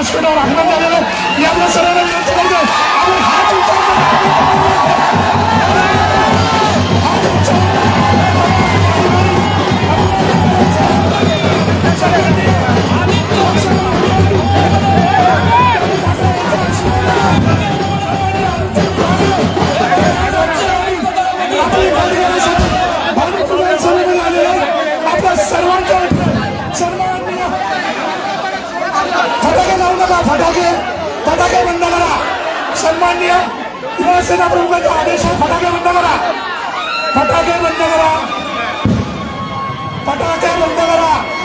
ያስጠላል አክመዳለ ያመሰለ ነው። नका फटाके. फटाके बंद करा. सन्मान्य शिवसेना प्रमुखांच्या आदेश आहे फटाके बंद करा. फटाके बंद करा. फटाके बंद करा.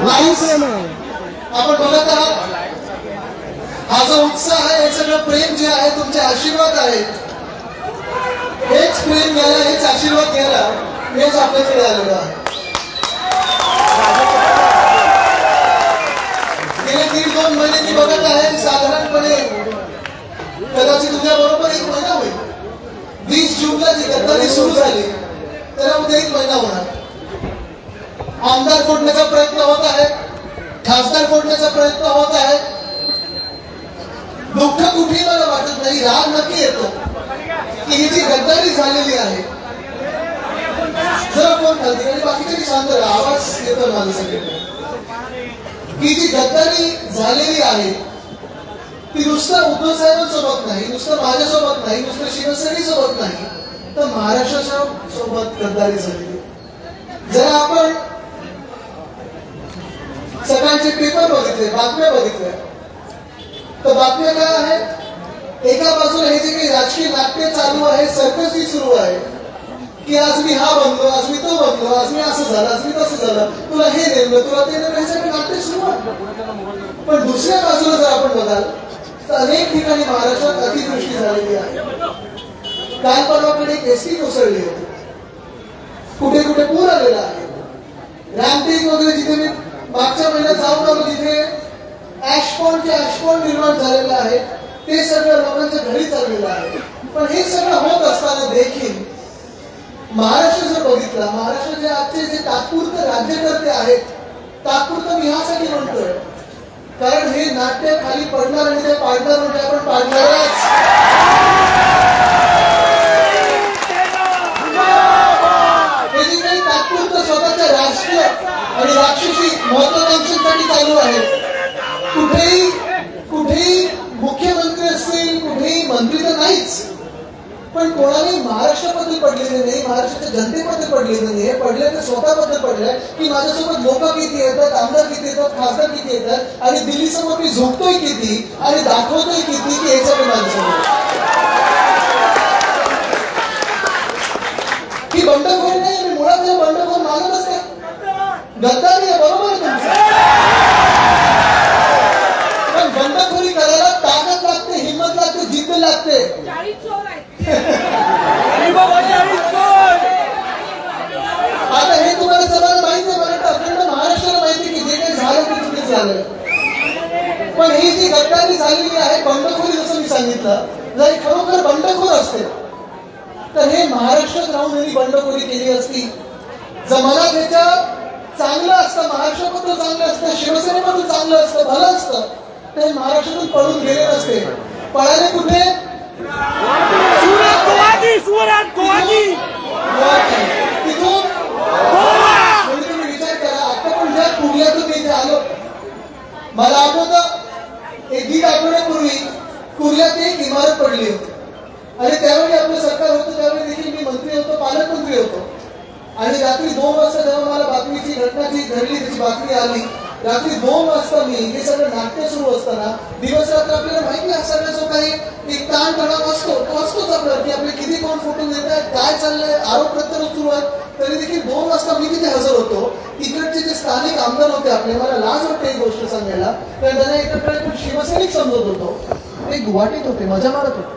लाईव्स आपण बघत आहात हा जो उत्साह आहे हे सगळं प्रेम जे आहे तुमचे आशीर्वाद आहेत हेच प्रेम घ्यायला हेच आशीर्वाद घ्यायला हेच आपल्याकडे आलेलं आहे गेले दीड दोन महिने मी बघत आहे साधारणपणे कदाचित तुझ्या बरोबर एक महिना होईल. वीस जूनला जी गद्दारी सुरू झाली त्याला उद्या एक महिना होणार. आमदार फोडण्याचा प्रयत्न होत आहे खासदार फोडण्याचा प्रयत्न होत आहे. दुःख कुठेही मला वाटत नाही राग नक्की येतो की ही जी गद्दारी झालेली आहे जरा फोन खालती आणि बाकी तरी शांत आवाज येतो माझ्या सगळीकडे ही जी गद्दारी झालेली आहे ती नुसतं उद्धव साहेबांसोबत नाही नुसतं माझ्यासोबत नाही नुसतं शिवसेनेसोबत नाही. तर महाराष्ट्राच्या सोबत गद्दारी झाली. जर आपण सकाळचे पेपर बघितले बातम्या बघितल्या. तर बातम्या काय आहेत? एका बाजूला हे जे काही राजकीय नाट्य चालू आहे सर्कस ही सुरू आहे की आज मी हा बनलो आज मी तो बनलो आज मी असं झालं आज मी तसं झालं तुला हे नेमलं तुला ते नेमलं हे सगळं नाट्य सुरू आहे. पण दुसऱ्या बाजूला जर आपण बघाल अनेक ठिकाणी महाराष्ट्रात अतिवृष्टी झालेली आहे. काल परवाकडे एसटी कोसळली होती. कुठे कुठे पूर आलेला आहे. रामटेक वगैरे जिथे मी मागच्या महिन्यात जाऊन आलो तिथे ऍशपॉन्डचे ऍशपॉन्ड निर्माण झालेलं आहे ते सगळं लोकांच्या घरी चाललेलं आहे. पण हे सगळं होत असताना देखील महाराष्ट्र जर बघितला महाराष्ट्राचे आजचे जे तात्पुरते राज्यकर्ते आहेत तात्पुरतं मी ह्यासाठी म्हणतोय कारण हे नाट्य खाली पडणार आणि ते पाडणार म्हणजे आपण पाडणारच. हे जे काही तात्पुरतं स्वतःच्या राष्ट्रीय आणि राक्षसी महत्वाकांक्षांसाठी चालू आहे. कुठेही कुठेही मुख्यमंत्री असतील कुठेही मंत्री पण कोणालाही महाराष्ट्राबद्दल पडलेले नाही महाराष्ट्राच्या जनतेबद्दल पडलेलं नाही पडलं तर स्वतःबद्दल पडलंय की माझ्यासोबत लोक किती येतात आमदार किती येतात खासदार किती येतात आणि दिल्ली समोर मी झोपतोय किती आणि दाखवतोय किती की हे सगळं माझ्यासमोर ही बंडखोरी नाही मी मुळात बंडखोर मानतच नाही. गद्दारी आहे बरोबर आहे तुमचं पण बंडखोरी करायला ताकद लागते हिंमत लागते जिद्द लागते चाळीस चोर आहेत आता हे तुम्हाला सगळ्यांना माहिती आहे मला अखंड महाराष्ट्राला माहिती आहे की जे काही झालं ते चुकीच झालं पण ही जी झालेली आहे. बंडखोरी जसं मी सांगितलं जर खरोखर बंडखोर असते तर हे महाराष्ट्रात राहून यांनी बंडखोरी केली असती. जर मला त्याच्या चांगलं असतं महाराष्ट्राबद्दल चांगलं असतं शिवसेनेबद्दल चांगलं असतं भलं असतं तर हे महाराष्ट्रातून पळून गेले नसते. पळाले कुठे? तिथून म्हणजे तुम्ही विचार करा आता पण ज्या इथे आलो? मला आठवतं एक दीड आठवड्यापूर्वी कुर्ल्यात एक इमारत पडली होती. आणि त्यावेळी आपलं सरकार होतं त्यावेळी देखील मी मंत्री होतो पालकमंत्री होतो. आणि रात्री दोन वाजता जेव्हा मला बातमीची घटना जी घडली त्याची बातमी आली रात्री दोन वाजता मी हे सगळं नाट्य सुरू असताना दिवस रात्र आपल्याला माहिती आहे हा जो काही एक ताण तणाव असतो तो असतोच आपल्याला की आपले किती कोण फुटून देत आहेत काय चाललंय आरोप प्रत्यारोप सुरू आहेत. तरी देखील दोन वाजता मी तिथे हजर होतो. तिकडचे जे स्थानिक आमदार होते आपले मला लाज वाटते एक गोष्ट सांगायला. तर त्यांना एकत्र प्रकारे शिवसैनिक समजत होतो. ते गुवाहाटीत होते मजा मारत होते.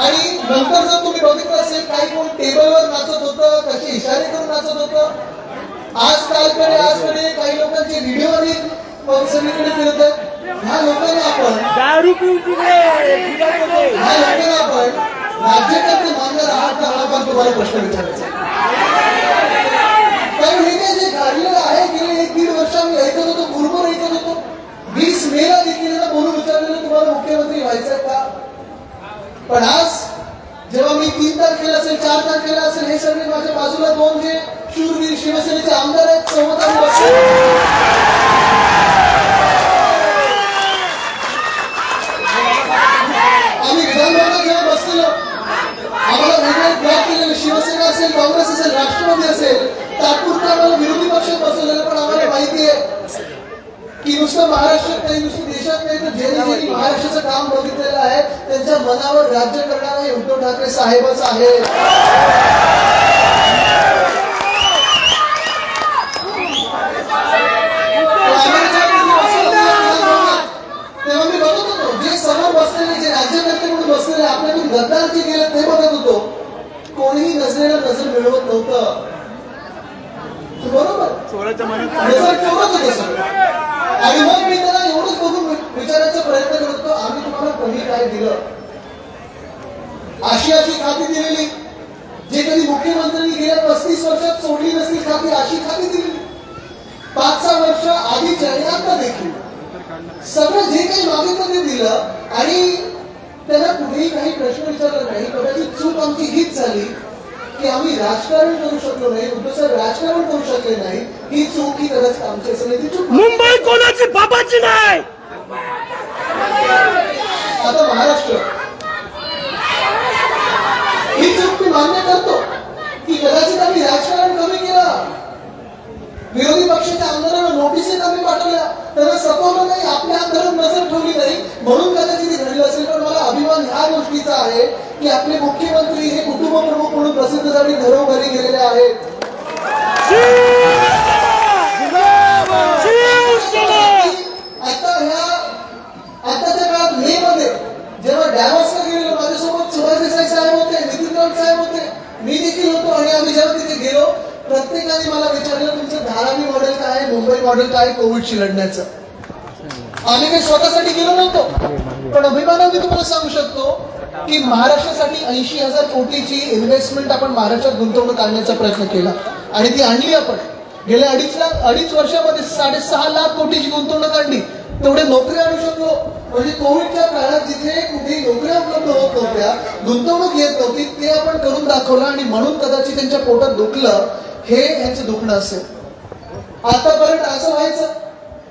आणि नंतर जर तुम्ही बघितलं असेल काही कोण टेबलवर नाचत होतं कशी इशारे करून नाचत होतं आज कालकडे आजकडे काही लोकांचे व्हिडिओ मग सगळीकडे फिरत आहेत ह्या लोकांना आपण दारू पिऊन. ह्या लोकांना आपण राज्यकर्ते मानणार आहात का हा पण तुम्हाला प्रश्न विचारायचा आहे. कारण हे काय जे घडलेलं आहे गेले एक दीड ऐकत होतो पूर्व ऐकत होतो वीस देखील बोलून विचारलेलं तुम्हाला मुख्यमंत्री व्हायचं का पण आज जेव्हा मी तीन तारखेला असेल चार तारखेला असेल हे सगळे माझ्या बाजूला दोन जे शूरवीर शिवसेनेचे आमदार आहेत चौदा आम्ही जेव्हा आम्हाला काँग्रेस असेल राष्ट्रवादी असेल तात्पुरता आम्हाला विरोधी पक्षात बसवलेलं पण आम्हाला माहिती आहे की नुसतं महाराष्ट्रात नाही नुसतं देशात नाही तर ज्यांनी महाराष्ट्राचं काम बघितलेलं आहे त्यांच्या मनावर राज्य करणारा हे उद्धव ठाकरे साहेबच आहे जे ते होतो. कोणीही मिळवत नव्हतं. बरोबर? आणि मग मी त्याला एवढंच बघून विचारायचा प्रयत्न करतो आम्ही तुम्हाला कमी काय दिलं? आशियाची खाती दिलेली. जे कधी मुख्यमंत्र्यांनी गेल्या पस्तीस वर्षात सोडली नसली खाती अशी खाती दिलेली. पाच सहा वर्ष आधी आणि देखील. सगळं जे काही मागितलं ते दिलं आणि त्यांना कुठेही काही प्रश्न विचारला नाही. कदाचित चूक आमची हीच झाली. की आम्ही राजकारण करू शकलो नाही उद्धव साहेब राजकारण करू शकले नाही ही चूक ही कदाचित आमची असेल नाही, ती चूक मुंबई कोणाची बाबाची नाही? आता महाराष्ट्र. ही चूक मी मान्य करतो की कदाचित आम्ही राजकारण विरोधी पक्षाच्या आमदारांना नोटीसी आम्ही पाठवल्या. त्यांना सपवलं नाही आपल्या आमदारांवर नजर ठेवली नाही. म्हणून कदाचित घडलं असेल पण मला अभिमान ह्या गोष्टीचा आहे की आपले मुख्यमंत्री हे कुटुंब प्रमुख म्हणून प्रसिद्ध झाले घरोघरी गेलेले आहेत. आता ह्या आताच्या काळात मे मध्ये जेव्हा डॅमसला गेलेलो माझ्यासोबत सुभाष देसाई साहेब होते नितीन राऊत साहेब होते. मी देखील होतो आणि आम्ही जेव्हा तिथे गेलो प्रत्येकाने मला विचारलं तुमचं धारावी मॉडेल काय आहे? मुंबई मॉडेल काय कोविडशी लढण्याचं. आम्ही काही स्वतःसाठी गेलो नव्हतो. पण अभिमानाने तुम्हाला सांगू शकतो की महाराष्ट्रासाठी ऐंशी हजार कोटीची इन्व्हेस्टमेंट आपण महाराष्ट्रात गुंतवणूक आणण्याचा प्रयत्न केला. आणि ती आणली आपण. गेल्या अडीच लाख अडीच वर्षामध्ये साडेसहा लाख कोटीची गुंतवणूक आणली. तेवढे नोकऱ्या आणू शकलो. म्हणजे कोविडच्या काळात जिथे कुठे नोकऱ्या उपलब्ध होत नव्हत्या गुंतवणूक येत नव्हती ते आपण करून दाखवलं आणि म्हणून कदाचित त्यांच्या पोटात दुखलं. हे यांचं दुखणं असेल. आतापर्यंत असं व्हायचं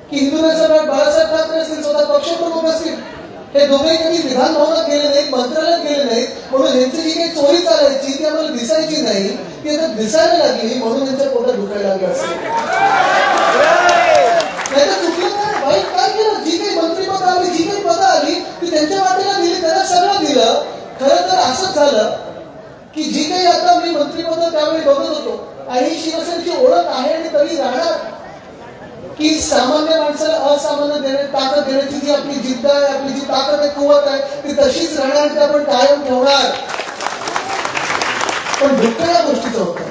की हिंदू सम्राट बाळासाहेब ठाकरे असतील स्वतः पक्षप्रमुख असतील हे दोघे कधी विधान भवनात गेले नाहीत मंत्रालयात गेले नाहीत म्हणून यांची जी काही चोरी चालायची ती आम्हाला दिसायची नाही ती आता दिसायला लागली म्हणून यांच्या पोटात दुखायला लागलं असेल. चुकलं काय वाईट काय केलं? जी काही मंत्रिपद आली जी काही पदं आली ती त्यांच्या वाटेला दिली त्यांना सगळं दिलं. खरं तर असंच झालं की जी काही आता मी त्यावेळी बघत होतो. आणि शिवसेनेची ओळख आहे आणि तरी राहणार. की सामान्य माणसाला असामान्य देणे ताकद देण्याची जी आपली जिद्द आहे आपली जी ताकद आहे कुवत आहे ती तशीच राहणार ती आपण कायम ठेवणार. पण दुःख या गोष्टीचं होतं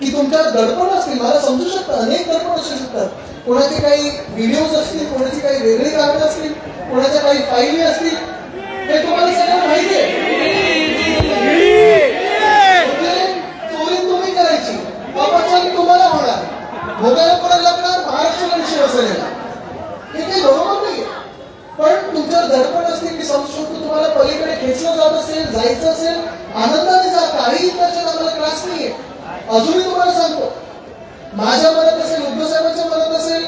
की तुमच्या दडपण असतील मला समजू शकतं अनेक दडपण असू शकतात. कोणाचे काही व्हिडिओज असतील कोणाची काही वेगळी कारणं असतील कोणाच्या काही फाईली असतील हे तुम्हाला सगळं माहिती आहे म्हणजे चोरी तुम्ही करायची अपचारी तुम्हाला होणार भोगायला कोणाला लागणार महाराष्ट्र शिवसेनेला हे काही बरोबर नाही पण तुमच्यावर दडपण असते की समजू तुम्हाला पलीकडे खेचलं जात असेल जायचं असेल आनंदाने जा काही त्याच्यात आम्हाला त्रास नाहीये. अजूनही तुम्हाला सांगतो माझ्या मनात असेल उद्धव साहेबांच्या मनात असेल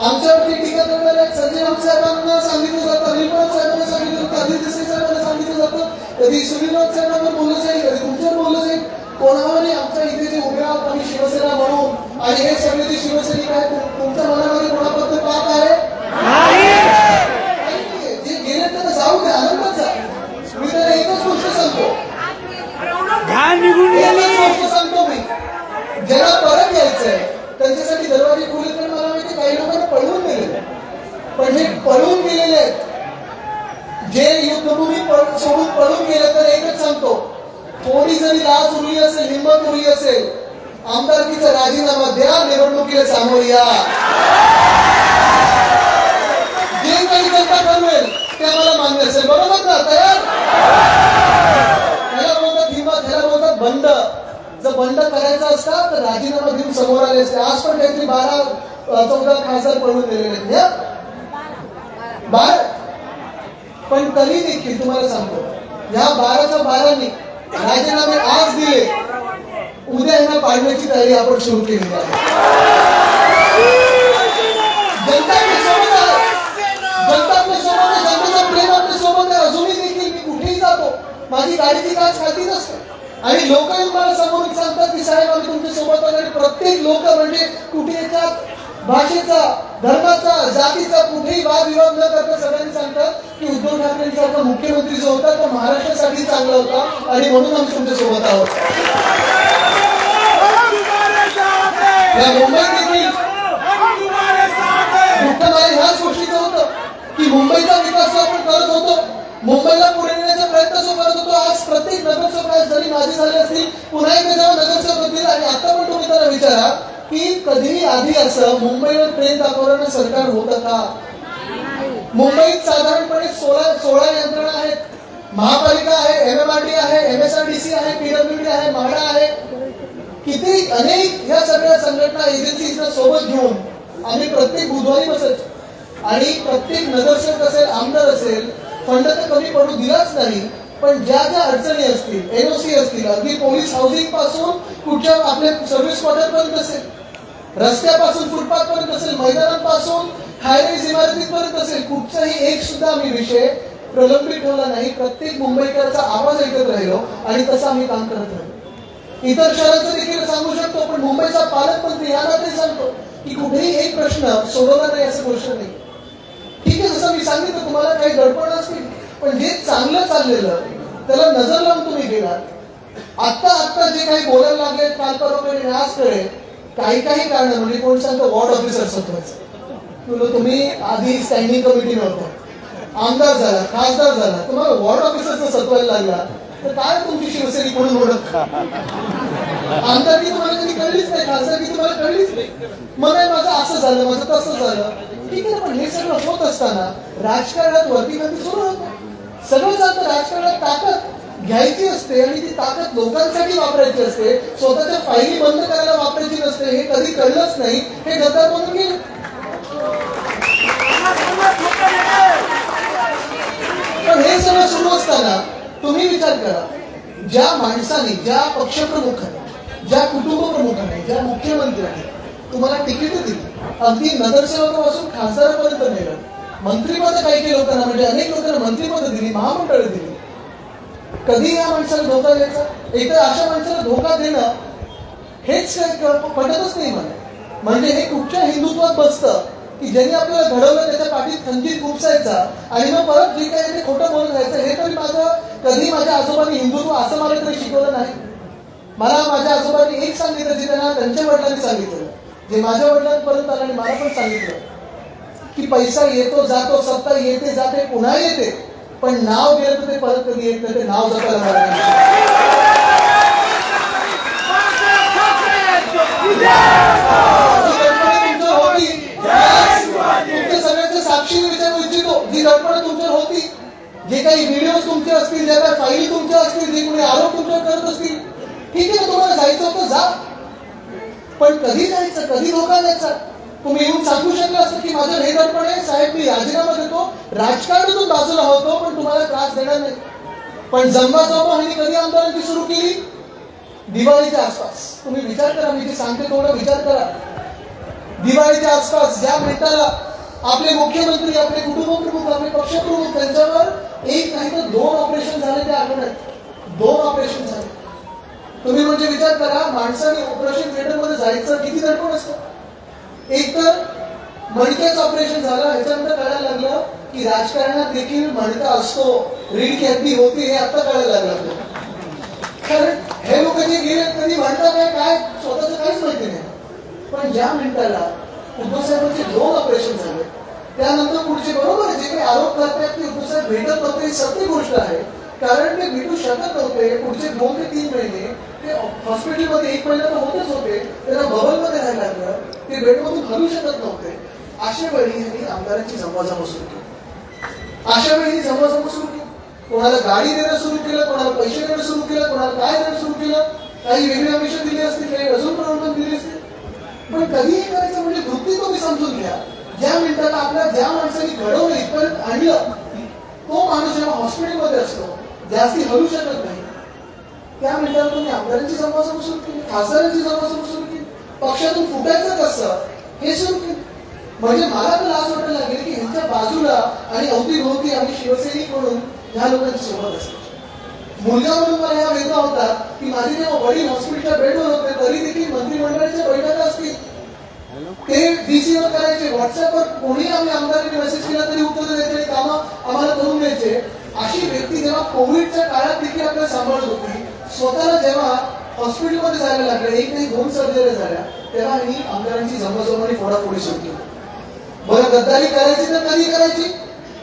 आमच्यावरती टीका करणाऱ्या संजय राऊत साहेबांना सांगितलं जातं अनिल साहेबांना सांगितलं जातं अजित देसाई साहेबांना सांगितलं जातं. कधी सुनील साहेबांना साहेबांवर बोललं जाईल कधी तुमच्यावर बोललं जाईल कोणावरही आमच्या इथे जे उभे आहोत आम्ही शिवसेना म्हणून आणि हे सगळे जे शिवसैनिक आहेत तुम- तुमच्या मनामध्ये कोणाबद्दल पाप आहे. जे गेले त्यांना जाऊ द्या आनंदात जा मी त्याला एकच गोष्ट सांगतो. एकच गोष्ट सांगतो मी. ज्यांना परत यायचंय त्यांच्यासाठी दरवाजे खुले तर मला माहिती काही लोकांना पळवून गेलेले पण हे पळून गेलेले आहेत. जे युद्धभूमी सोडून पळून गेले तर एकच सांगतो. थोडी जरी लाच उरली असेल हिंमत उरली असेल आमदारकीचा राजीनामा द्या निवडणुकीला सामोर या. जे काही जनता ठरवेल ते आम्हाला मान्य असेल. बरोबर ना तयार? त्याला बोलतात हिंमत त्याला बोलतात बंड. जर बंड करायचा असता तर राजीनामा घेऊन समोर आले असते. आज पण काहीतरी बारा चौदा खासदार पळून गेलेले आहेत. बार? पण तरी देखील तुम्हाला सांगतो या बाराच्या बारांनी राजीनामे आज दिले. उद्या यांना पाडण्याची तयारी आपण सुरू केली आहे. जनता सोबत आहे. जनता आपल्यासोबत आहे. जनतेचं प्रेम आपल्यासोबत आहे. अजूनही देखील मी कुठेही जातो माझी गाडीची काच खातीच असते आणि लोक मला समोर सांगतात की साहेब आम्ही तुमच्यासोबत आणि प्रत्येक लोक म्हणजे कुठे येतात? भाषेचा धर्माचा जातीचा कुठेही वादविवाद न करता सगळ्यांनी सांगतात की उद्धव ठाकरेंसारखा मुख्यमंत्री जो होता तो महाराष्ट्रासाठी चांगला होता आणि म्हणून आम्ही तुमच्यासोबत आहोत. या मुंबईत देखील ह्याच गोष्टीचं होतं की मुंबईचा विकास जो आपण करत होतो मुंबईला पुढे नेण्याचा प्रयत्न जो करत होतो आज प्रत्येक नगरसेवक जरी माझे झाले असतील पुन्हा एकदा जेव्हा नगरसेवक होतील आणि आता पण तुम्ही त्याला विचारा की कधीही आधी असं मुंबईवर ट्रेन दाखवण्यानं सरकार होत का? मुंबईत साधारणपणे सोळा सोळा यंत्रणा आहेत. महापालिका आहे एम एम आर डी आहे M S R D C आहे पीडब्ल्यूडी आहे म्हाडा आहे. किती अनेक ह्या सगळ्या संघटना एजन्सीजना सोबत घेऊन आम्ही प्रत्येक बुधवारी बसत. आणि प्रत्येक नगरसेवक असेल आमदार असेल फंड तर कमी पडू दिलाच नाही पण ज्या ज्या अडचणी असतील एनओसी असतील अगदी पोलीस हाऊसिंगपासून कुठच्या आपल्या सर्व्हिस क्वार्टर पर्यंत असेल रस्त्यापासून फुटपाथ पर्यंत असेल मैदानांपासून हायवेज इमारतीपर्यंत असेल कुठचाही एक सुद्धा आम्ही विषय प्रलंबित ठेवला नाही. प्रत्येक मुंबईकरचा आवाज ऐकत राहिलो आणि तसं आम्ही काम करत राहिलो. इतर शहरांचं देखील सांगू शकतो पण मुंबईचा पालकमंत्री या नाते सांगतो की कुठेही एक प्रश्न सोडवला नाही असं गोष्ट नाही. ठीक आहे जसं मी सांगितलं तुम्हाला काही गडबड असतील पण जे चांगलं चाललेलं त्याला नजर लावून तुम्ही गेलात. आत्ता आत्ता जे काही बोलायला लागले काल परवाकडे आजकडे काही काही कारण म्हणजे कोण सांगतो वॉर्ड ऑफिसर सत्वायचं तुम्ही आधी स्टँडिंग कमिटी नव्हतं. आमदार झाला खासदार झाला. तुम्हाला वॉर्ड ऑफिसरचं सत्वायला लागला. तर काय तुमची शिवसेनी म्हणून ओळख? आमदार की तुम्हाला कधी कळलीच नाही खासदार की तुम्हाला कळलीच नाही. मग माझं असं झालं माझं तसं झालं. ठीक आहे ना पण हे सगळं होत असताना राजकारणात वरती कधी सुरू होतं. सगळं चालतं राजकारणात ताकद. घ्यायची असते आणि ती ताकद लोकांसाठी वापरायची असते स्वतःच्या फायली बंद करायला वापरायची नसते हे कधी कळलंच नाही. हे गद्दार म्हणून गेले पण हे सगळं सुरू असताना तुम्ही विचार करा ज्या माणसाने ज्या पक्षप्रमुखाने ज्या कुटुंब प्रमुखाने ज्या मुख्यमंत्र्याने तुम्हाला तिकीट दिली अगदी नगरसेवकापासून खासदारापर्यंत नेलं मंत्रीपद काही काही लोकांना म्हणजे अनेक लोकांना मंत्रीपद दिली महामंडळ दिली कधी या माणसाला धोका द्यायचा? एकतर अशा माणसाला धोका देणं हेच पटतच नाही मला. म्हणजे हे कुठच्या हिंदुत्वात बसतं की ज्यांनी आपल्याला घडवलं त्याच्या पाठीत खंजीर खुपसायचा आणि मग परत जे काही ते खोटं बोलत राहायचं हे तरी माझं कधी माझ्या आजोबांनी हिंदुत्व असं मला तरी शिकवलं नाही. मला माझ्या आजोबांनी एक सांगितलं जे त्यांना त्यांच्या वडिलांनी सांगितलं जे माझ्या वडिलांपर्यंत आलं आणि मला पण सांगितलं की पैसा येतो जातो सत्ता येते जाते पुन्हा येते. पण नाव गेलं तर ते परत कधी येत नाही ते नाव जपायला मला नाही. जी कल्पना तुमच्यावर होती. तुमच्या सगळ्यांच्या साक्षीने विचारू इच्छितो. जी कल्पना तुमच्यावर होती. जे काही व्हिडिओ तुमचे असतील ज्या काही फाईली तुमच्या असतील जे कोणी आरोप तुमच्यावर करत असतील ठीक आहे तुम्हाला जायचं होतं जा. पण कधी जायचं? कधी धोका द्यायचा? तुम्ही येऊन सांगू शकलं असतं की माझं हे दडपण आहे. साहेब मी राजीनामा देतो. राजकारणातून बाजूला होतो पण तुम्हाला त्रास देणार नाही. पण जन्मा ह्यांनी कधी आंदोलनाची सुरू केली? दिवाळीच्या आसपास. तुम्ही विचार करा मी जे सांगते थोडा विचार करा. दिवाळीच्या आसपास ज्या मिनिटाला आपले मुख्यमंत्री आपले कुटुंब प्रमुख आपले पक्षप्रमुख त्यांच्यावर एक नाही तर दोन ऑपरेशन झाले त्या आठवड्यात. दोन ऑपरेशन झाले. तुम्ही म्हणजे विचार करा माणसाने ऑपरेशन थिएटरमध्ये जायचं किती दडपण असतं? एक तर मणक्याचं ऑपरेशन झालं ह्याच्यानंतर कळायला लागलं की राजकारणात देखील मणका असतो रीड कॅपी होती हे आता कळायला लागलं. कारण हे लोक जे गेले कधी म्हणतात काय स्वतःच काहीच माहिती नाही. पण ज्या मिनिटाला उद्धवसाहेबांचे दोन ऑपरेशन झाले त्यानंतर पुढचे बरोबर आहे जे काही आरोप करतात की उद्धवसाहेब भेटत नव्हते ही सत्य गोष्ट आहे. कारण ते भेटू शकत नव्हते पुढचे दोन ते तीन महिने ते हॉस्पिटलमध्ये एक महिना तर होते त्यांना बबलमध्ये राहायला लागलं ते बेडमधून हलू शकत नव्हते. अशा वेळी यांनी आमदारांची जमवाजमा सुरू केली. अशा वेळी जमवाजमा सुरू केली. कोणाला गाडी देणं सुरू केलं कोणाला पैसे देणं सुरू केलं कोणाला काय देणं सुरू केलं काही वेगळी अमिशन दिली असतील काही अजून प्रवर्तन दिली असतील पण कधीही करायचं म्हणजे वृत्ती तुम्ही समजून घ्या. ज्या मिनिटाला आपल्या ज्या माणसाने घडवलं इथपर्यंत आणलं तो माणूस जेव्हा हॉस्पिटलमध्ये असतो जास्ती हलू शकत नाही. त्या मिनिटाला तुम्ही आमदारांची जमावसम सुरू केली खासदारांची जमावसम सुरू केली पक्षातून फुटायचं कसं हे सुरू केलं. म्हणजे मला तर लाज वाटायला लागेल की ह्यांच्या बाजूला आणि अवतीभोवती आम्ही शिवसैनिक म्हणून ह्या लोकांची सोबत असतो मुलगा म्हणून मला ह्या वेगळा होता की माझे जेव्हा वडील हॉस्पिटलच्या बेडवर होते तरी देखील मंत्रिमंडळाच्या बैठका असतील. ते डीसीवर करायचे व्हॉट्सअपवर कोणी आम्ही आमदारांनी मेसेज केला तरी उत्तर द्यायचे आणि कामं आम्हाला करून द्यायचे. अशी व्यक्ती जेव्हा कोविडच्या काळात देखील आपल्याला सांभाळत होती स्वतःला जेव्हा हॉस्पिटलमध्ये जायला लागलं एक नाही दोन सर्जरी झाल्या तेव्हा ही आमदारांची जमजमानी फोडाफोडी सुरू केली बरं गद्दारी करायची तर कधी करायची?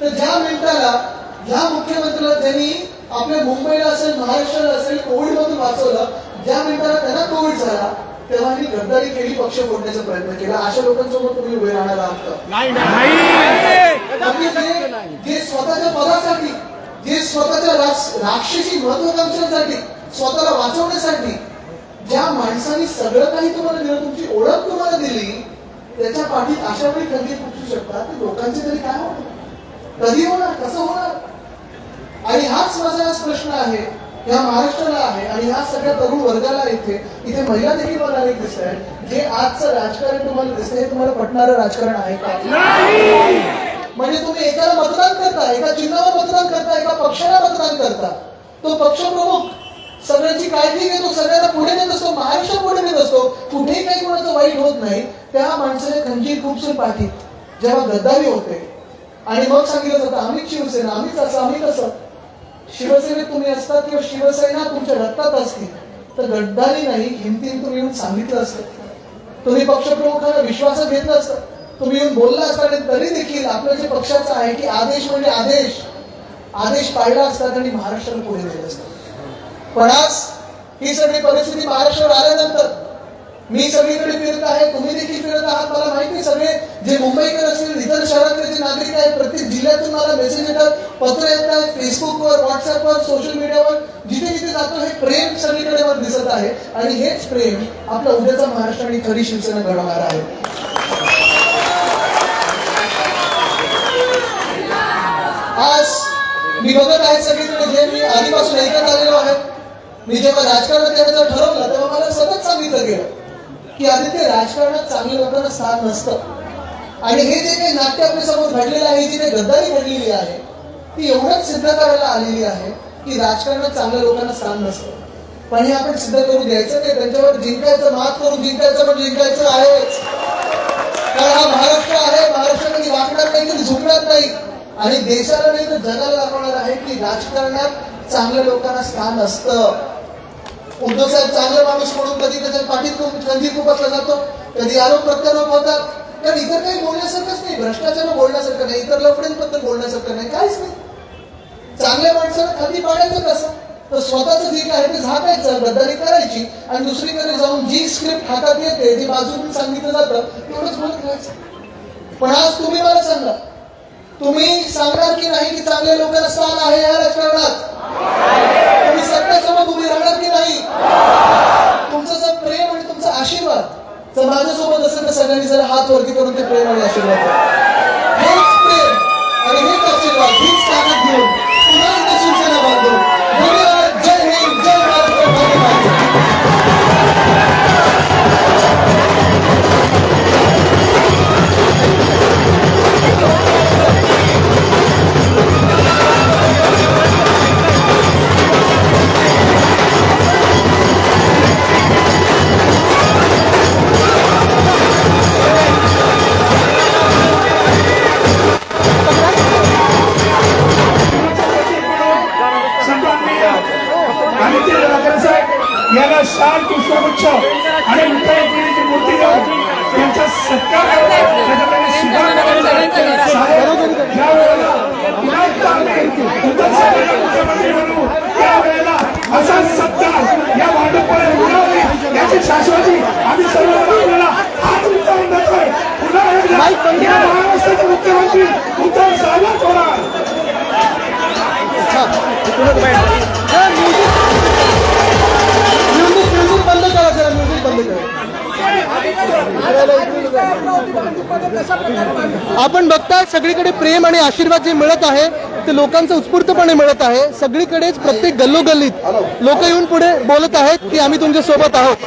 तर ज्या मिनिटाला ज्या मुख्यमंत्र्याला त्यांनी आपल्या मुंबईला असेल महाराष्ट्राला असेल कोविड मधून वाचवलं ज्या मिनिटाला त्यांना कोविड झाला तेव्हा ही गद्दारी केली पक्ष फोडण्याचा प्रयत्न केला. अशा लोकांसोबत तुम्ही उभे राहणार आहात? म्हणजे जे स्वतःच्या पदासाठी जे स्वतःच्या राक्षसी महत्वाकांक्षांसाठी स्वतःला वाचवण्यासाठी. ज्या माणसाने सगळं काही तुम्हाला दिलं तुमची ओळख तुम्हाला दिली त्याच्या पाठीत अशा वेळी खंजीर पुसू शकतात ते लोकांचे तरी काय होणार? कधी होणार? कसं होणार? आणि हाच माझा आज प्रश्न आहे. या महाराष्ट्राला आहे आणि ह्या सगळ्या तरुण वर्गाला इथे इथे महिला देखील मला अनेक दिसत आहेत. जे आजचं राजकारण तुम्हाला दिसतंय हे तुम्हाला पटणारं राजकारण आहे का? म्हणजे तुम्ही एकाला मतदान करता एका चिन्हावर मतदान करता एका पक्षाला मतदान करता. तो पक्ष प्रमुख. सगळ्यांची काळजी घेतो सगळ्यांना पुढे नेत असतो महाराष्ट्र पुढे नेत असतो. कुठेही काही कोणाचं वाईट होत नाही. त्या माणसाने खंजीर खूपसूर पाठीत जेव्हा गद्दारी होते. आणि मग सांगितलं जातं आम्हीच शिवसेना आम्हीच असं आम्ही कसं शिवसेनेत तुम्ही असतात किंवा शिवसेना तुमच्या रक्तात असतील तर गद्दारी नाही हिंदी तुम्ही येऊन सांगितलं असतं. तुम्ही पक्षप्रमुखांना विश्वासात घेतलं असतं. तुम्ही येऊन बोलला असता आणि तरी देखील आपलं जे पक्षाचं आहे की आदेश म्हणजे आदेश. आदेश पाळला असतात आणि महाराष्ट्राला पुढे नेलं असतं. पण आज ही सगळी परिस्थिती महाराष्ट्रावर आल्यानंतर मी सगळीकडे फिरत आहे तुम्ही देखील फिरत आहात. मला माहिती आहे सगळे जे मुंबईकर असतील इतर शहरातले जे नागरिक आहेत प्रत्येक जिल्ह्यातून मला मेसेज येतात पत्र येतात फेसबुकवर व्हॉट्सअपवर सोशल मीडियावर जिथे जिथे जातो हे प्रेम सगळीकडे वर दिसत आहे. आणि हेच प्रेम आपला उद्याचा महाराष्ट्र आणि खरी शिवसेना घडवणार आहे. आज मी बघत आहे सगळीकडे जे मी आधीपासून ऐकत आलेलो आहे. मी जेव्हा राजकारणात यायचं ठरवलं तेव्हा मला सतत सांगितलं गेलं की आदित्य राजकारणात चांगल्या लोकांना स्थान नसतं. आणि हे जे काही नाट्य आपल्यासमोर घडलेलं आहे जी काही गद्दारी घडलेली आहे ती एवढंच सिद्ध करायला आलेली आहे की राजकारणात चांगल्या लोकांना स्थान नसतं. पण हे आपण सिद्ध करू द्यायचं ते त्यांच्यावर जिंकायचं मात करून जिंकायचं पण जिंकायचं आहेच. कारण हा महाराष्ट्र आहे महाराष्ट्र कधी वाकणार नाही कधी झुकणार नाही. आणि देशाला नाही तर जगाला दाखवणार आहे की राजकारणात चांगल्या लोकांना स्थान असतं. उद्धव साहेब चांगला माणूस म्हणून कधी त्याच्या पाठीत खूप खुपसला जातो. कधी आरोप प्रत्यारोप होतात. कारण इतर काही बोलण्यासारखंच नाही. भ्रष्टाचार बोलण्यासारखं नाही. इतर लफड्यांबद्दल बोलण्यासारखं नाही. काहीच नाही. चांगल्या माणसाला खाली पाडायचं कसं? तर स्वतःच जे काय आहे ते झाकायचं गद्दारी करायची. आणि दुसरीकडे जाऊन जी स्क्रिप्ट हातात येते जी बाजूकडून सांगितलं जातं तेवढंच बोलत राहायचं पण आज तुम्ही मला सांगा. तुम्ही सांगणार की नाही की चांगल्या लोकांना स्थान आहे या राजकारणात? तुम्ही सत्यासोबत उभे राहणार की नाही? तुमचं जर प्रेम आणि तुमचा आशीर्वाद जर माझ्यासोबत असेल तर सगळ्यांनी जर हात वरती करून ते प्रेम आणि आशीर्वाद हेच प्रेम आणि हेच आशीर्वाद हीच ताकद घेऊन आपण बघताय सगळीकडे प्रेम आणि आशीर्वाद जे मिळत आहे ते लोकांचं उत्स्फूर्तपणे मिळत आहे. सगळीकडेच प्रत्येक गल्लोगल्लीत लोक येऊन पुढे बोलत आहेत की आम्ही तुमच्यासोबत आहोत.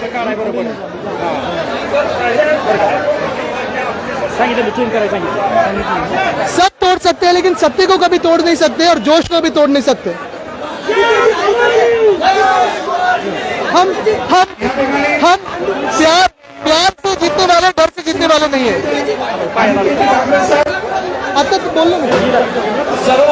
सब तोड़ सकते हैं लेकिन सत्य को कभी तोड़ नहीं सकते और जोश को भी तोड़ नहीं सकते। हम हम हम प्यार प्यार से जीतने वाले डर से जीतने वाले नहीं है। अब तक बोल लो तू बोललो सर्व